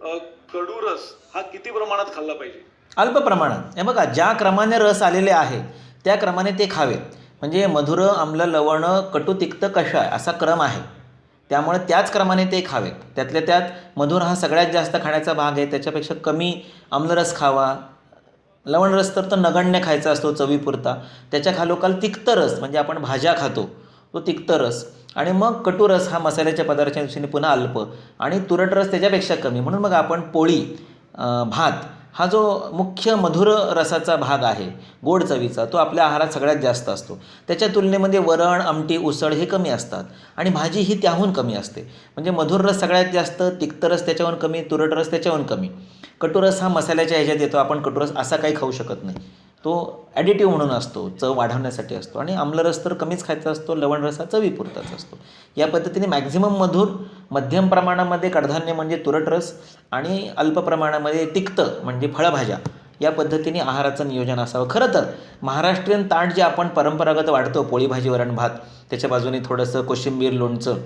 कडू रस हा किती प्रमाणात खाल्ला पाहिजे? अल्प प्रमाणात. हे बघा ज्या क्रमाने रस आलेले आहे त्या क्रमाने ते खावेत म्हणजे मधुर आम्ल लवण कटू तिक्त कषाय असा क्रम आहे. त्यामुळे त्याच क्रमाने ते खावेत त्यातल्या त्यात मधुर हा सगळ्यात जास्त खाण्याचा भाग आहे. त्याच्यापेक्षा कमी आम्लरस खावा. लवण रस तर तो नगण्य खायचा असतो चवीपुरता. त्याच्या खालोखाल तिक्त रस म्हणजे आपण भाज्या खातो तो तिक्त रस. आणि मग कटुरस हा मसाल्याच्या पदार्थाच्या दृष्टीने पुन्हा अल्प आणि तुरट रस त्याच्यापेक्षा कमी. म्हणून मग आपण पोळी भात हा जो मुख्य मधुर रसाचा भाग आहे गोड चवीचा तो आपल्या आहारात सगळ्यात जास्त असतो. त्याच्या तुलनेमध्ये वरण आमटी उसळ हे कमी असतात आणि भाजी ही त्याहून कमी असते. म्हणजे मधुर रस सगळ्यात जास्त तिक्त रस त्याच्याहून कमी तुरट रस त्याच्याहून कमी. कटुरस हा मसाल्याच्या ह्याच्यात येतो. आपण कटुरस असा काही खाऊ शकत नाही. तो ॲडिटिव्ह म्हणून असतो चव वाढवण्यासाठी असतो. आणि आम्लरस तर कमीच खायचा असतो लवण रस हा चवीपुरताच असतो. या पद्धतीने मॅक्झिमम मधुर मध्यम प्रमाणामध्ये कडधान्य म्हणजे तुरट रस आणि अल्प प्रमाणामध्ये तिक्त म्हणजे फळभाज्या या पद्धतीने आहाराचं नियोजन असावं. खरं तर महाराष्ट्रीयन ताट जे आपण परंपरागत वाढतो पोळी भाजी वरण भात त्याच्या बाजूने थोडंसं कोशिंबीर लोणचं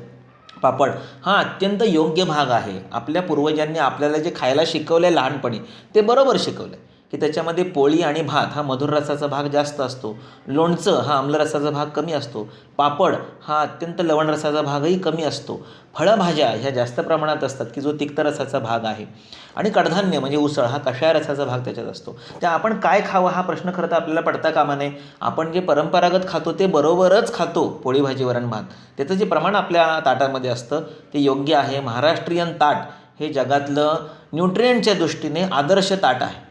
पापड हा अत्यंत योग्य भाग आहे. आपल्या पूर्वजांनी आपल्याला जे खायला शिकवलं आहे लहानपणी ते बरोबर शिकवलं आहे की त्याच्यामध्ये पोळी आणि भात हा मधुर रसाचा भाग जास्त असतो. लोणचं हा आम्लरसाचा भाग कमी असतो. पापड हा अत्यंत लवण रसाचा भागही कमी असतो. फळभाज्या ह्या जास्त प्रमाणात असतात की जो तिक्त रसाचा भाग आहे. आणि कडधान्य म्हणजे उसळ हा कषाय रसाचा भाग त्याच्यात असतो. त्या आपण काय खावं हा प्रश्न खरं तर आपल्याला पडता कामा नये. आपण जे परंपरागत खातो ते बरोबरच खातो पोळी भाजी वरण भात. त्याचं जे प्रमाण आपल्या ताटामध्ये असतं ते योग्य आहे. महाराष्ट्रीयन ताट हे जगातलं न्यूट्रियंटच्या दृष्टीने आदर्श ताट आहे.